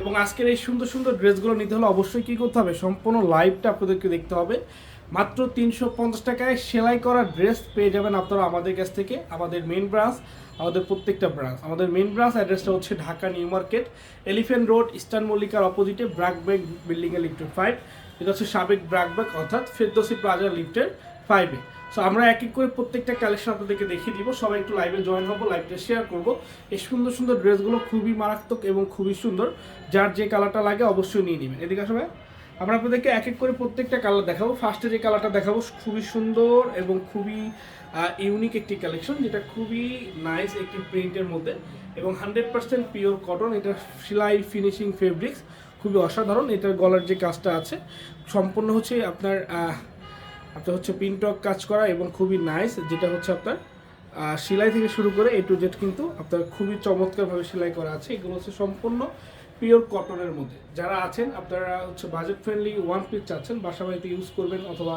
এবং আজকের এই সুন্দর সুন্দর ড্রেসগুলো নিতে হলে অবশ্যই কী করতে হবে? সম্পূর্ণ লাইভটা আপনাদেরকে দেখতে হবে। মাত্র তিনশো পঞ্চাশ টাকায় সেলাই করা ড্রেস পেয়ে যাবেন আপনারা আমাদের কাছ থেকে, আমাদের মেন ব্রাঞ্চ আমাদের প্রত্যেকটা ব্রাঞ্চ আমাদের মেন ব্রাঞ্চ অ্যাড্রেসটা হচ্ছে Dhaka new market elephant road eastern মল্লিকার অপোজিটে ব্র্যাকব্যাক বিল্ডিংয়ে লিফটের ফাইভ এটা হচ্ছে সাবেক ব্র্যাকব্যাক অর্থাৎ ফেরদোসি প্লাজা লিফটের ফাইভে সো আমরা এক এক করে প্রত্যেকটা কালেকশন আপনাদেরকে দেখিয়ে দিব। সবাই একটু লাইভে জয়েন হব লাইভটা শেয়ার করব। এই সুন্দর সুন্দর ড্রেসগুলো খুবই মারাত্মক এবং খুবই সুন্দর। যার যে কালারটা লাগে অবশ্যই নিয়ে নেবেন। এদিকে আসবে আমরা আপনাদেরকে এক এক করে প্রত্যেকটা কালার দেখাবো। ফার্স্টে যে কালারটা দেখাবো, খুবই সুন্দর এবং খুবই ইউনিক একটি কালেকশন যেটা খুবই নাইস একটি প্রিন্টের মধ্যে। এবং হান্ড্রেড পার্সেন্ট পিওর কটন এটা সেলাই ফিনিশিং ফেব্রিক্স খুবই অসাধারণ। এটার গলার যে কাজটা আছে, সম্পূর্ণ হচ্ছে আপনার আপনার হচ্ছে পিনটক কাজ করা এবং খুবই নাইস যেটা হচ্ছে আপনার সেলাই থেকে শুরু করে এ টু জেড কিন্তু আপনার খুবই চমৎকারভাবে সেলাই করা আছে। এগুলো হচ্ছে সম্পূর্ণ পিওর কটনের মধ্যে। যারা আছেন, আপনারা হচ্ছে বাজেট ফ্রেন্ডলি ওয়ান পিস চাচ্ছেন, বাসা বাড়িতে ইউজ করবেন অথবা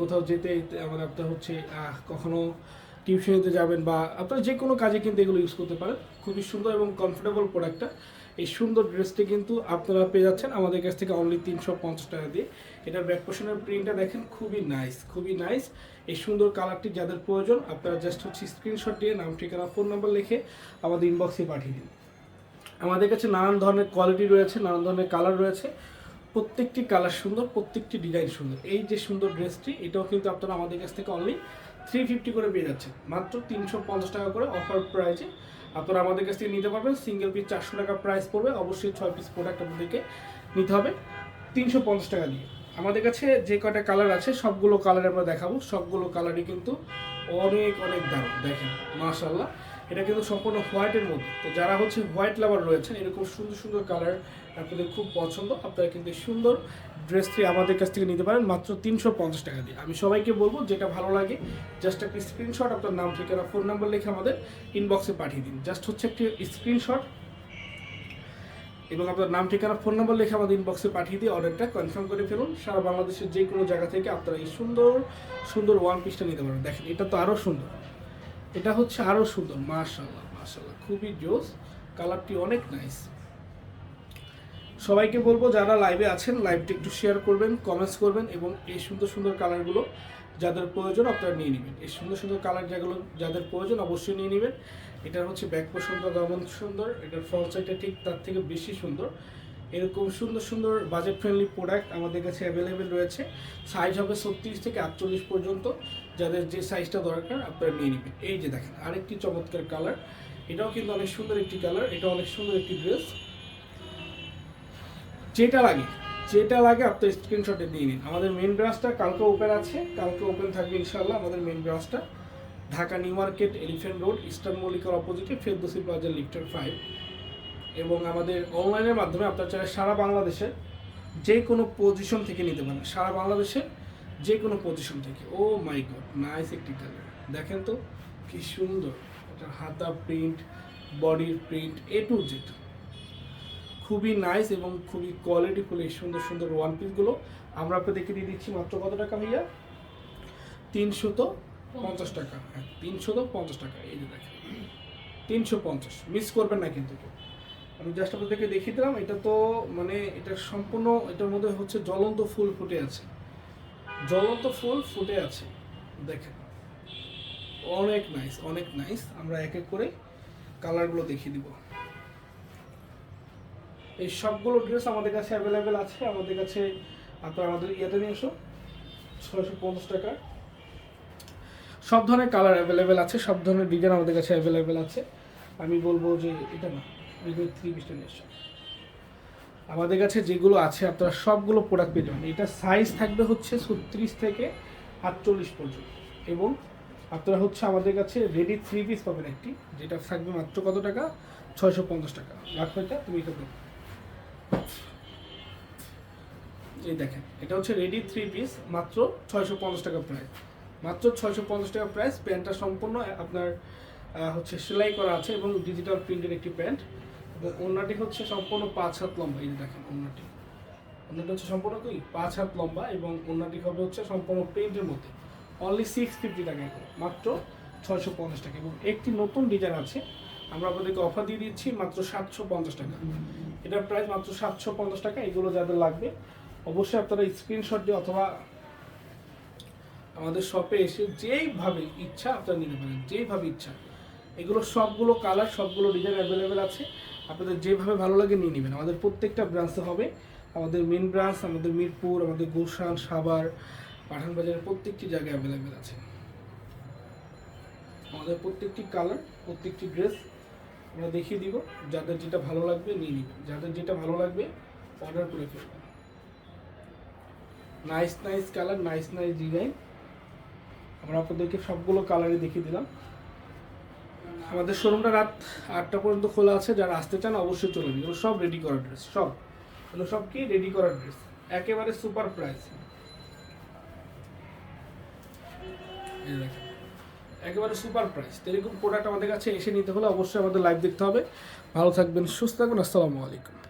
কোথাও যেতে মানে আপনার হচ্ছে কখনো টিউশনিতে যাবেন বা আপনারা যে কোনো কাজে কিন্তু এগুলো ইউজ করতে পারেন। খুবই সুন্দর এবং কমফোর্টেবল প্রোডাক্টটা এই সুন্দর ড্রেসটি কিন্তু আপনারা পেয়ে যাচ্ছেন আমাদের কাছ থেকে অনলি তিনশো পঞ্চাশ টাকা দিয়ে। এটা ব্যাক পোর্শনের প্রিন্টটা দেখেন, খুবই নাইস খুবই নাইস এই সুন্দর কালারটি যাদের প্রয়োজন, আপনারা জাস্ট হচ্ছে স্ক্রিনশট দিয়ে নাম, ঠিকানা ফোন নাম্বার লিখে আমাদের ইনবক্সে পাঠিয়ে দিন। আমাদের কাছে নানান ধরনের কোয়ালিটি রয়েছে, নানান ধরনের কালার রয়েছে। প্রত্যেকটি কালার সুন্দর, প্রত্যেকটি ডিজাইন সুন্দর। এই যে সুন্দর ড্রেসটি, এটাও কিন্তু আপনারা আমাদের কাছ থেকে অনলি থ্রি ফিফটি করে পেয়ে যাচ্ছেন মাত্র তিনশো পঞ্চাশ টাকা করে অফার প্রাইসে আপনারা আমাদের কাছ থেকে নিতে পারবেন। সিঙ্গেল পিস চারশো টাকা প্রাইস পড়বে। অবশ্যই ছয় পিস প্রোডাক্ট আপনাদেরকে নিতে হবে। তিনশো পঞ্চাশ টাকা দিয়ে। আমাদের কাছে যে কয়টা কালার আছে, সবগুলো কালার আমরা দেখাবো। সবগুলো কালারই কিন্তু অনেক অনেক দাম দেখেন মাশাল্লাহ এটা কিন্তু সম্পূর্ণ হোয়াইটের মধ্যে। তো যারা হচ্ছে হোয়াইট লাভার রয়েছেন, এরকম সুন্দর সুন্দর কালার আপনাদের খুব পছন্দ, আপনারা কিন্তু সুন্দর ড্রেসটি আমাদের কাছ থেকে নিতে পারেন মাত্র তিনশো পঞ্চাশ টাকা দিয়ে। আমি সবাইকে বলব, যেটা ভালো লাগে জাস্ট একটা স্ক্রিনশট আপনার নাম, ঠিকানা ফোন নাম্বার লিখে আমাদের ইনবক্সে পাঠিয়ে দিন। জাস্ট হচ্ছে একটি স্ক্রিনশট এবং আপনার নাম, ঠিকানা ফোন নাম্বার লিখে আমাদের ইনবক্সে পাঠিয়ে দিয়ে অর্ডারটা কনফার্ম করে ফেলুন। সারা বাংলাদেশের যে কোনো জায়গা থেকে আপনারা এই সুন্দর সুন্দর ওয়ান পিসটা নিতে পারবেন। দেখেন, এটা তো আরও সুন্দর। এটা হচ্ছে আরও সুন্দর মাশাল্লাহ মাশাল্লাহ খুবই জোস, কালারটি অনেক নাইস সবাইকে বলব যারা লাইভে আছেন লাইভটি একটু শেয়ার করবেন কমেন্টস করবেন এবং এই সুন্দর সুন্দর কালারগুলো যাদের প্রয়োজন আপনারা নিয়ে নেবেন। এই সুন্দর সুন্দর কালার যেগুলো যাদের প্রয়োজন অবশ্যই নিয়ে নেবেন। এটার হচ্ছে ব্যাক পছন্দ যেমন সুন্দর, এটার ফ্রন্ট সাইডটা ঠিক তার থেকে বেশি সুন্দর। এরকম সুন্দর সুন্দর বাজেট ফ্রেন্ডলি প্রোডাক্ট আমাদের কাছে অ্যাভেলেবেল রয়েছে। সাইজ হবে ছত্রিশ থেকে আটচল্লিশ পর্যন্ত। যাদের যে সাইজটা দরকার, আপনারা নিয়ে নেবেন। এই যে দেখেন, আরেকটি চমৎকার কালার এটাও কিন্তু অনেক সুন্দর একটি কালার এটা অনেক সুন্দর একটি ড্রেস যেটা লাগে যেটা লাগে আপনি স্ক্রিনশটে দিয়ে নিন। আমাদের মেন ব্রাঞ্চটা কালকে ওপেন আছে, কালকে ওপেন থাকবে ইনশাল্লাহ আমাদের main ব্রাঞ্চটা Dhaka new market elephant road eastern মল্লিকার অপোজিটে ফেরদোসি প্লাজার লিফটার ফাইভ এবং আমাদের অনলাইনের মাধ্যমে আপনার চাইলে সারা বাংলাদেশে যে কোনো পজিশন থেকে নিতে পারেন। সারা বাংলাদেশে যে কোনো পজিশন থেকে। ও মাই গড নাইস একটি কালার দেখেন তো কি সুন্দর। এটা হাতা প্রিন্ট বডির প্রিন্ট এ টু জেড খুবই নাইস এবং খুবই কোয়ালিটিফুল এই সুন্দর সুন্দর ওয়ান পিসগুলো আমরা আপনাদেরকে দিয়ে দিচ্ছি মাত্র কত টাকা ভাইয়া? তিনশত পঞ্চাশ টাকা। হ্যাঁ তিনশত পঞ্চাশ টাকা। এই যে দেখেন তিনশো পঞ্চাশ। মিস করবেন না কিন্তু কেউ। আমি জাস্ট আপনাদেরকে দেখিয়ে দিলাম এটা তো মানে এটা সম্পূর্ণ এটার মধ্যে হচ্ছে জ্বলন্ত ফুল ফুটে আছে। জ্বলন্ত ফুল ফুটে আছে। দেখেন। অনেক নাইস অনেক নাইস আমরা এক এক করে কালারগুলো দেখিয়ে দিব। এই সবগুলো ড্রেস আমাদের কাছে অ্যাভেলেবেল আছে। আমাদের কাছে আপনার আমাদের ইয়েতে নিয়ে এসো ছয়শো পঞ্চাশ টাকা। সব ধরনের কালার অ্যাভেলেবেল আছে। সব ধরনের ডিজাইন আমাদের কাছে অ্যাভেলেবেল আছে। আমি বলব যে এটা না। থ্রি পিসটা নিয়ে এসো আমাদের কাছে যেগুলো আছে, আপনারা সবগুলো প্রোডাক্ট পেয়ে যাবেন। এটা সাইজ থাকবে হচ্ছে ছত্রিশ থেকে আটচল্লিশ পর্যন্ত। এবং আপনারা হচ্ছে আমাদের কাছে রেডি থ্রি পিস পাবেন একটি, যেটা থাকবে মাত্র কত টাকা? ছয়শো পঞ্চাশ টাকা। রাখো এটা তুমি এটা এই দেখেন, এটা হচ্ছে রেডি থ্রি পিস মাত্র ছয়শো পঞ্চাশ টাকা প্রাইস মাত্র ছয়শো পঞ্চাশ টাকা প্রাইস প্যান্টটা সম্পূর্ণ আপনার হচ্ছে সেলাই করা আছে এবং ডিজিটাল প্রিন্টের একটি প্যান্ট। এবং ওড়নাটি হচ্ছে সম্পূর্ণ পাঁচ হাত লম্বা, এই দেখেন ওড়নাটি ওড়নাটি হচ্ছে সম্পূর্ণ কি? পাঁচ হাত লম্বা এবং ওড়নাটি হবে হচ্ছে সম্পূর্ণ প্রিন্টের মধ্যে। অনলি সিক্স ফিফটি টাকা মাত্র ছয়শো পঞ্চাশ টাকা। এবং একটি নতুন ডিজাইন আছে, আমরা আপনাদেরকে অফার দিয়ে দিচ্ছি মাত্র সাতশো পঞ্চাশ টাকা। এটার প্রাইস মাত্র সাতশো পঞ্চাশ টাকা, এগুলো যাদের লাগবে, অবশ্যই আপনারা স্ক্রিনশট দিয়ে অথবা আমাদের শপে এসে যেইভাবে ইচ্ছা, আপনারা নিতে পারেন। যেইভাবে ইচ্ছা। এগুলো সবগুলো কালার সবগুলো ডিজাইন অ্যাভেলেবেল আছে। আপনাদের যেভাবে ভালো লাগে নিয়ে নেবেন। আমাদের প্রত্যেকটা ব্রাঞ্চে হবে। আমাদের মেন ব্রাঞ্চ আমাদের মিরপুর, আমাদের গুলশান, সাভার পাঠান বাজারের প্রত্যেকটি জায়গায় অ্যাভেলেবেল আছে। আমাদের প্রত্যেকটি কালার প্রত্যেকটি ড্রেস আমরা দেখিয়ে দিব। যাদের যেটা ভালো লাগবে নিয়ে নেবেন। যাদের যেটা ভালো লাগবে অর্ডার করে ফেলবেন। Nice nice colour nice nice design আমরা আপনাদেরকে সবগুলো কালারই দেখিয়ে দিলাম। আমাদের শোরুমটা রাত আটটা পর্যন্ত খোলা আছে, যারা আসতে চান অবশ্যই চলে এগুলো সব রেডি করা ড্রেস সব। এগুলো সব কি রেডি করা ড্রেস একেবারে সুপার প্রাইস একেবারে সুপার প্রাইস এরকম প্রোডাক্ট আমাদের কাছে এসে নিতে হলে অবশ্যই আমাদের লাইভ দেখতে হবে। ভালো থাকবেন, সুস্থ থাকবেন, আসসালামু আলাইকুম।